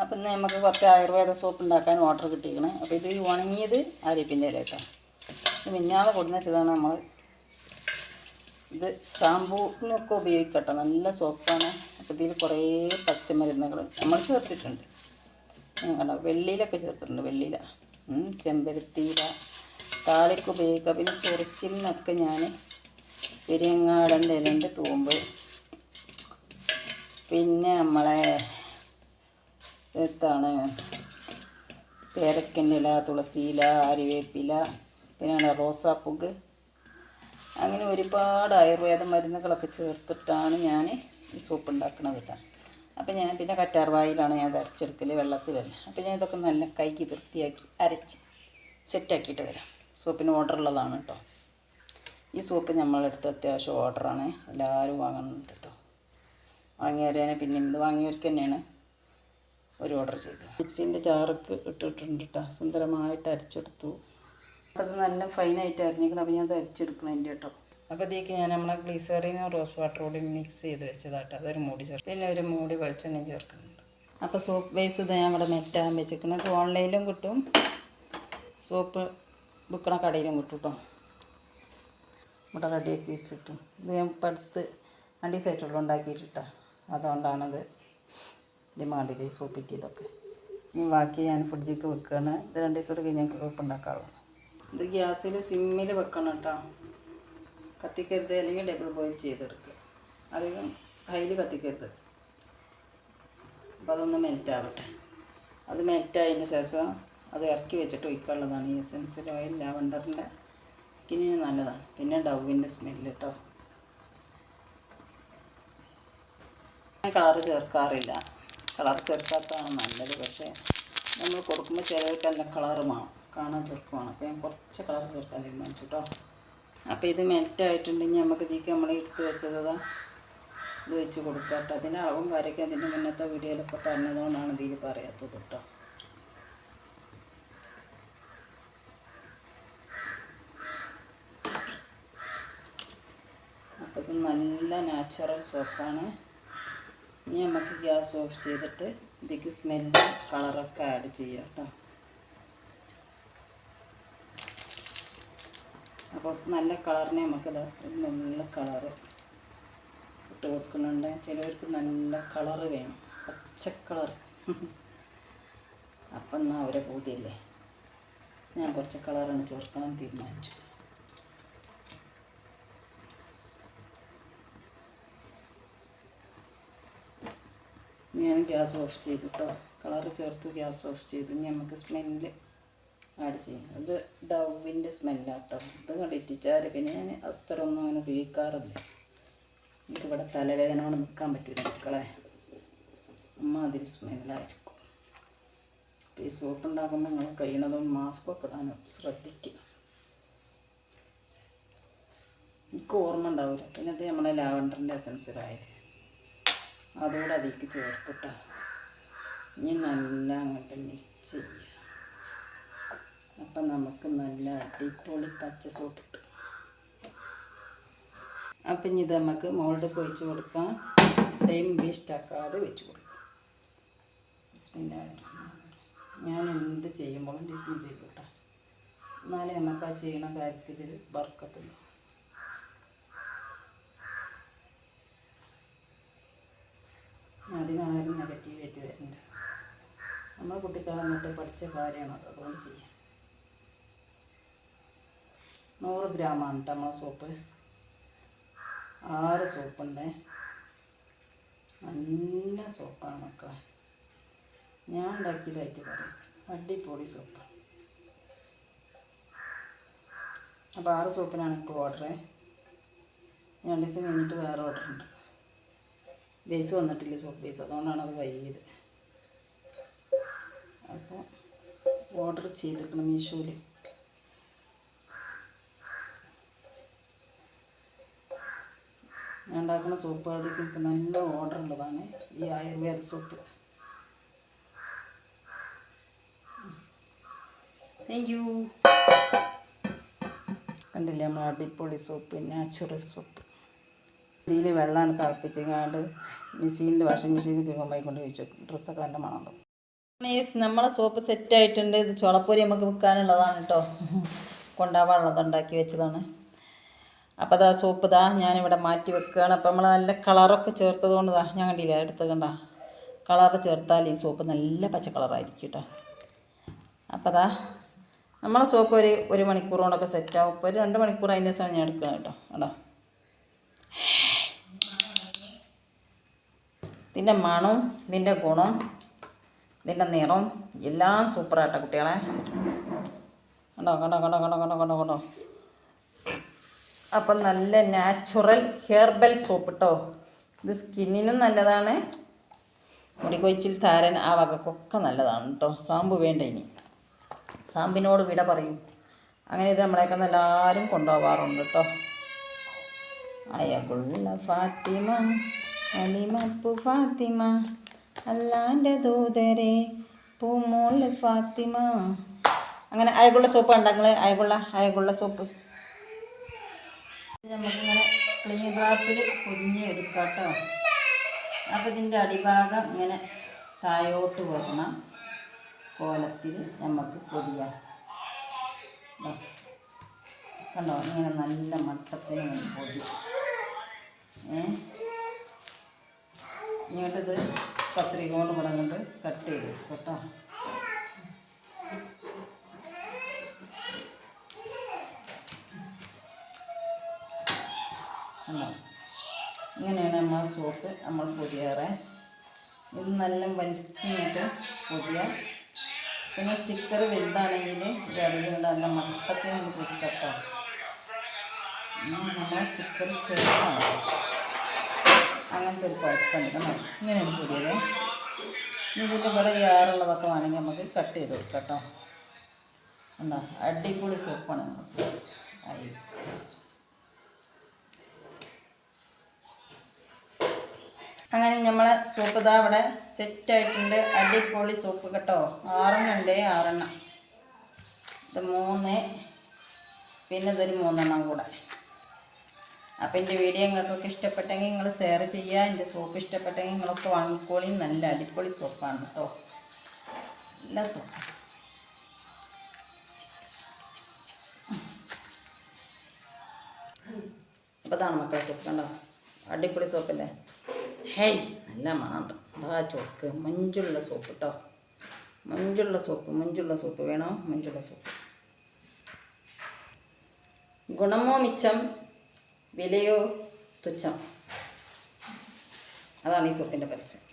അപ്പം ഇന്ന് നമുക്ക് കുറച്ച് ആയുർവേദ സോപ്പ് ഉണ്ടാക്കാൻ ഓർഡർ കിട്ടിയിരിക്കണേ. അപ്പോൾ ഇത് ഉണങ്ങിയത് ആര്യപ്പിന്റെ ഇല കേട്ടോ. കൊടുന്ന് നമ്മൾ ഇത് ഷാമ്പൂവിനൊക്കെ ഉപയോഗിക്കട്ടോ. നല്ല സോപ്പാണ്. അപ്പോൾ ഇതിൽ കുറേ പച്ചമരുന്നുകൾ നമ്മൾ ചേർത്തിട്ടുണ്ട്. കണ്ടോ? വെള്ളിയിലൊക്കെ ചേർത്തിട്ടുണ്ട് വെള്ളിയില. ചെമ്പരത്തിയില താളിക്ക് ഉപയോഗിക്കുക. പിന്നെ ചൊറിച്ചിലിനൊക്കെ ഞാൻ പെരിയങ്ങാടന്റെ ഇലന്റെ തൂമ്പ്. പിന്നെ നമ്മളെ എത്താണ് പേരക്കന്നില തുളസിയില അരിവേപ്പില പിന്നെയാണ് റോസാപ്പുക്ക്. അങ്ങനെ ഒരുപാട് ആയുർവേദ മരുന്നുകളൊക്കെ ചേർത്തിട്ടാണ് ഞാൻ ഈ സൂപ്പ് ഉണ്ടാക്കുന്നത് കേട്ടോ. അപ്പം ഞാൻ പിന്നെ കറ്റാർവായിലാണ് ഞാൻ അത് അരച്ചെടുക്കൽ വെള്ളത്തിലല്ല അപ്പം ഞാൻ ഇതൊക്കെ നല്ല കൈക്ക് വൃത്തിയാക്കി അരച്ച് സെറ്റാക്കിയിട്ട് വരാം. സൂപ്പിന് ഓർഡർ ഉള്ളതാണ് കേട്ടോ. ഈ സോപ്പ് നമ്മളെടുത്ത് അത്യാവശ്യം ഓർഡറാണ് എല്ലാവരും വാങ്ങുന്നുണ്ട് കേട്ടോ. വാങ്ങിയവരെ പിന്നെ ഇത് വാങ്ങിയവർക്ക് തന്നെയാണ് ഒരു ഓർഡർ ചെയ്തു. മിക്സിന്റെ ജാറൊക്കെ ഇട്ടിട്ടുണ്ട് കേട്ടോ സുന്ദരമായിട്ട് അരച്ചെടുത്തു. അത് നല്ല ഫൈനായിട്ട് അരിഞ്ഞിരിക്കണം. അപ്പോൾ ഞാൻ അത് അരച്ചെടുക്കണം എന്റെ കേട്ടോ അപ്പോൾ ഇതേക്ക് ഞാൻ നമ്മളെ ഗ്ലീസറിനും റോസ് വാട്ടർ കൂടി മിക്സ് ചെയ്ത് വെച്ചതാട്ടോ അതൊരു മൂടി ചേർക്കും പിന്നെ ഒരു മൂടി വെളിച്ചെണ്ണ ചേർക്കുന്നുണ്ട്. അപ്പോൾ സോപ്പ് ബേസ് ഇത് ഞാൻ ഇവിടെ മെൽറ്റാൻ വെച്ചിരിക്കുന്നത് ഇത് ഓൺലൈനിലും കിട്ടും. സോപ്പ് വിൽക്കണ കടയിലും കിട്ടും കേട്ടോ ഇവിടെ റെഡിയാക്കി വെച്ചിട്ടും. ഇത് ഞാൻ ഇപ്പം അടുത്ത് രണ്ട് ദിവസമായിട്ടുള്ള ഉണ്ടാക്കിയിട്ടാ അതുകൊണ്ടാണത്. ഇത് മാണ്ടില്ല സോപ്പിറ്റ് ഇതൊക്കെ. ഇനി ബാക്കി ഞാൻ ഫ്രിഡ്ജിക്ക് വെക്കുകയാണ് ഇത് രണ്ട് ദിവസം കൂടെ കഴിഞ്ഞാൽ ഉപ്പ് ഉണ്ടാക്കാറുള്ളൂ ഇത് ഗ്യാസിൽ സിമ്മിൽ വെക്കണം കേട്ടോ. കത്തിക്കരുത് അല്ലെങ്കിൽ ഡബിൾ ബോയിൽ ചെയ്തെടുക്കുക. അധികം കയ്യിൽ കത്തിക്കരുത്. അപ്പോൾ അതൊന്ന് മെൽറ്റ് ആവട്ടെ. അത് മെൽറ്റ് ആയതിന് ശേഷം അത് ഇറക്കി വെച്ചിട്ട് ഒഴിക്കാനുള്ളതാണ്. ഈ എസെൻസിൽ ഓയിൽ ലാവണ്ടറിന്റെ സ്കിന്നിന് നല്ലതാണ്. പിന്നെ ഡവിന്റെ സ്മെല്ല് കേട്ടോ. കളറ് ചേർക്കാറില്ല. കളർ ചേർക്കാത്തതാണ് നല്ലത്. പക്ഷേ നമ്മൾ കൊടുക്കുമ്പോൾ ചിലവർക്കെല്ലാം കളറ് വേണം കാണാൻ ചെറുക്കമാണ് അപ്പോൾ ഞാൻ കുറച്ച് കളർ ചേർക്കാൻ തീരുമാനിച്ചു കേട്ടോ. അപ്പോൾ ഇത് മെൽറ്റ് ആയിട്ടുണ്ടെങ്കിൽ നമുക്ക് ഇതിലേക്ക് നമ്മൾ എടുത്ത് വെച്ചത് ഇത് വെച്ച് കൊടുക്കുക കേട്ടോ. അതിന്റെ അളവും കാര്യമൊക്കെ അതിന്റെ മുന്നത്തെ വീഡിയോയിലൊക്കെ പറഞ്ഞതുകൊണ്ടാണ് ഇതിൽ പറയാത്തത് കേട്ടോ. അപ്പോൾ ഇത് നല്ല നാച്ചുറൽ സോപ്പാണ് ഇനി നമുക്ക് ഗ്യാസ് ഓഫ് ചെയ്തിട്ട് ഇതിലേക്ക് സ്മെല്ല് കളറൊക്കെ ആഡ് ചെയ്യാം കേട്ടോ അപ്പോൾ നല്ല കളറിനെ നമുക്ക് ഒരു നല്ല കളറ് ഇട്ട് കൊടുക്കുന്നുണ്ട്. ചിലവർക്ക് നല്ല കളറ് വേണം. പച്ച കളർ അപ്പം എന്നാൽ അവരെ പൂതിയല്ലേ? ഞാൻ കുറച്ച് കളറാണ് ചേർക്കണം തീരുമാനിച്ചു. ഞാൻ ഗ്യാസ് ഓഫ് ചെയ്തു കേട്ടോ കളറ് ചേർത്ത് ഗ്യാസ് ഓഫ് ചെയ്തു. ഇനി നമുക്ക് സ്മെല്ല് ആഡ് ചെയ്യും. അത് ഡവിന്റെ സ്മെല്ലാണ് കേട്ടോ ഇത് കണ്ടിട്ടിച്ചാൽ പിന്നെ ഞാൻ അസ്തറൊന്നും അങ്ങനെ ഉപയോഗിക്കാറില്ല. എനിക്കിവിടെ തലവേദന കൊണ്ട് നിൽക്കാൻ പറ്റില്ല മക്കളെ. അമ്മ അതിൽ സ്മെല്ലായിരിക്കും ഈ സോപ്പ് ഉണ്ടാക്കുമ്പോൾ നിങ്ങൾ കഴിയണതും മാസ്ക് ഒക്കെ ഇടാനും ശ്രദ്ധിക്കുക. എനിക്ക് ഓർമ്മ ഉണ്ടാവില്ല. പിന്നെ അത് നമ്മളെ ലാവണ്ടറിന്റെ എസൻസിലായത് അതുകൂടെ അതിലേക്ക് ചേർത്തിട്ടാ. ഇനി നല്ല അങ്ങോട്ട് മിക്സ് ചെയ്യുക അപ്പം നമുക്ക് നല്ല അടിപൊളി പച്ച സോപ്പ് കിട്ടും അപ്പം ഇനി ഇത് നമുക്ക് മോൾഡ് ഒഴിച്ച് കൊടുക്കാം. ടൈം വേസ്റ്റ് ആക്കാതെ വെച്ച് കൊടുക്കാം. ഞാൻ എന്ത് ചെയ്യുമ്പോഴും ഡിസ്മിൻ ചെയ്ത് കിട്ടാം. എന്നാലേ നമുക്ക് ആ ചെയ്യണ കാര്യത്തിൽ വർക്കത്തുള്ളൂ അതിനാരും നെഗറ്റീവായിട്ട് വരുന്നുണ്ട്. നമ്മൾ കുട്ടിക്കാലം തൊട്ട് പഠിച്ച കാര്യമാണ്. അതുകൊണ്ട് ചെയ്യാം. നൂറ് ഗ്രാമാണ് കേട്ടോ നമ്മളെ സോപ്പ്. ആറ് സോപ്പുണ്ട്. നല്ല സോപ്പാണ് മക്കളെ. ഞാൻ ഉണ്ടാക്കിയതായിട്ട് പറയും. അടിപൊളി സോപ്പ്. അപ്പോൾ ആറ് സോപ്പിനാണ് ഇപ്പോൾ ഓർഡർ ഞാൻ ഡിസൈൻ കഴിഞ്ഞിട്ട് വേറെ ഓർഡർ ഉണ്ട്. ബേസ് വന്നിട്ടില്ല സോപ്പ് ബേസ് അതുകൊണ്ടാണ് അത് വൈകിയത്. അപ്പോൾ ഓർഡർ ചെയ്തിരിക്കണം മീഷോയിൽ ഞാൻ ഉണ്ടാക്കുന്ന സോപ്പ് അതിലേക്ക് ഇപ്പം നല്ല ഓർഡർ ഉള്ളതാണ്. ഈ ആയുർവേദ സോപ്പ് താങ്ക് യു കണ്ടില്ലേ നമ്മൾ അടിപൊളി സോപ്പ് നാച്ചുറൽ സോപ്പ് ഇതിൽ വെള്ളമാണ് തിളപ്പിച്ചിങ്ങാണ്ട് മെഷീനിൽ വാഷിംഗ് മെഷീനിൽ തിരുമ്പമായി കൊണ്ട് വെച്ചു. ഡ്രസ്സൊക്കെ നല്ല മണമുണ്ട്. മീൻസ് നമ്മളെ സോപ്പ് സെറ്റ് ആയിട്ടുണ്ട്. ഇത് ചുളപ്പൊരി നമുക്ക് വിൽക്കാനുള്ളതാണ് കേട്ടോ കൊണ്ടാവാനുള്ളത് ഉണ്ടാക്കി വെച്ചതാണ്. അപ്പോൾ അതാ സോപ്പ് ഇതാ ഞാനിവിടെ മാറ്റി വെക്കുകയാണ് അപ്പോൾ നമ്മൾ നല്ല കളറൊക്കെ ചേർത്തത് കൊണ്ട് ഞാൻ കണ്ടില്ല എടുത്ത് കണ്ട. കളറ് ചേർത്താൽ ഈ സോപ്പ് നല്ല പച്ച കളറായിരിക്കും കേട്ടോ അപ്പോൾ അതാ നമ്മളെ സോപ്പ് ഒരു ഒരു മണിക്കൂർ കൊണ്ടൊക്കെ സെറ്റാവും ഇപ്പോൾ ഒരു രണ്ട് മണിക്കൂർ അതിന്റെ ദിവസമാണ് ഞാൻ എടുക്കുന്നത് കേട്ടോ കേട്ടോ ഇതിന്റെ മണവും ഇതിന്റെ ഗുണം ഇതിന്റെ നിറം എല്ലാം സൂപ്പറായിട്ട കുട്ടികളെ. കണ്ടോ കണ്ടോ കണ്ടോ കണ്ടോ കണ്ടോ കണ്ടോ കണ്ടോ. അപ്പം നല്ല നാച്ചുറൽ ഹെർബൽ സോപ്പ് കേട്ടോ ഇത് സ്കിന്നിനും നല്ലതാണ്. മുടി മുടികൊഴിച്ചിൽ താരൻ ആ വകക്കൊക്കെ നല്ലതാണ് കേട്ടോ സാമ്പു വേണ്ട ഇനി. സാമ്പിനോട് വിട പറയും. അങ്ങനെ ഇത് നമ്മളെയൊക്കെ എല്ലാവരും കൊണ്ടുപോകാറുണ്ട് കേട്ടോ അയകുള്ള ഫാത്തിമ. അലിമപ്പു ഫാത്തിമ അല്ലാന്റെ ദൂതരെ പൂമോൾ ഫാത്തിമ. അങ്ങനെ അയകുള്ള സോപ്പ് ഉണ്ടെങ്കിൽ അയകുള്ള അയകുള്ള സോപ്പ്. നമുക്കിങ്ങനെ ക്ലീൻ ഗ്ലാപ്പിൽ പൊതിഞ്ഞ് എടുക്കാം കേട്ടോ അപ്പോൾ ഇതിന്റെ അടിഭാഗം ഇങ്ങനെ തായോട്ട് വരണം. കോലത്തിൽ നമുക്ക് പൊതിയാം. കണ്ടോ? ഇങ്ങനെ നല്ല മട്ടത്തിന് പൊതി. ഏ? ഇങ്ങോട്ടിത് കത്രിക കൊണ്ട് ഇവിടെ അങ്ങോട്ട് കട്ട് ചെയ്തു. കേട്ടോ? ഇങ്ങനെയാണ് നമ്മൾ സോപ്പ് നമ്മൾ പൊതിയാറ്. ഇത് നല്ല വലിച്ചിട്ട് പൊതിയ. പിന്നെ സ്റ്റിക്കർ വലുതാണെങ്കിൽ ഇടയിലുണ്ട് നല്ല മട്ടത്തിൽ നമുക്ക് പൊതിക്കട്ടോ നമ്മൾ സ്റ്റിക്കർ ചെറുതാണ്. അങ്ങനത്തെ ഒരു കുഴപ്പമുണ്ട് കേട്ടോ. ഇങ്ങനെ ഒരു ഇനി ഇതിന്റെ ഇവിടെ യാറുള്ളതൊക്കെ വേണമെങ്കിൽ നമുക്ക് കട്ട് ചെയ്ത് കൊടുക്കാം കേട്ടോ. എന്താ അടിപൊളി സൂപ്പാണ് നമ്മൾ ആയി അങ്ങനെ നമ്മളെ സൂപ്പ് ഇതാ ഇവിടെ സെറ്റായിട്ടുണ്ട് അടിപൊളി സൂപ്പ് കേട്ടോ. ആറെണ്ണം ഉണ്ട് ആറെണ്ണം. ഇത് മൂന്ന്. പിന്നെ ഇതൊരു മൂന്നെണ്ണം കൂടെ. അപ്പം എന്റെ വീഡിയോ നിങ്ങൾക്കൊക്കെ ഇഷ്ടപ്പെട്ടെങ്കിൽ നിങ്ങൾ ഷെയർ ചെയ്യുക. എന്റെ സോപ്പ് ഇഷ്ടപ്പെട്ടെങ്കിൽ നിങ്ങളൊക്കെ വാങ്ങിക്കോളി. നല്ല അടിപൊളി സോപ്പാണ് കേട്ടോ നല്ല സോപ്പ് അപ്പോൾ ഇതാണ് മക്കളെ സോപ്പ് കണ്ടോ? അടിപൊളി സോപ്പല്ലേ ഹേയ് നല്ല മണമുണ്ട് അതാ ചോക്ക്. മഞ്ചുള്ള സോപ്പ് കേട്ടോ മഞ്ചുള്ള സോപ്പ് മഞ്ചുള്ള സോപ്പ് വേണോ? മഞ്ചുള്ള സോപ്പ് ഗുണമോ മിച്ചം? വിലയോ തുച്ഛം? അതാണ് ഈ സോപ്പിന്റെ പരസ്യം.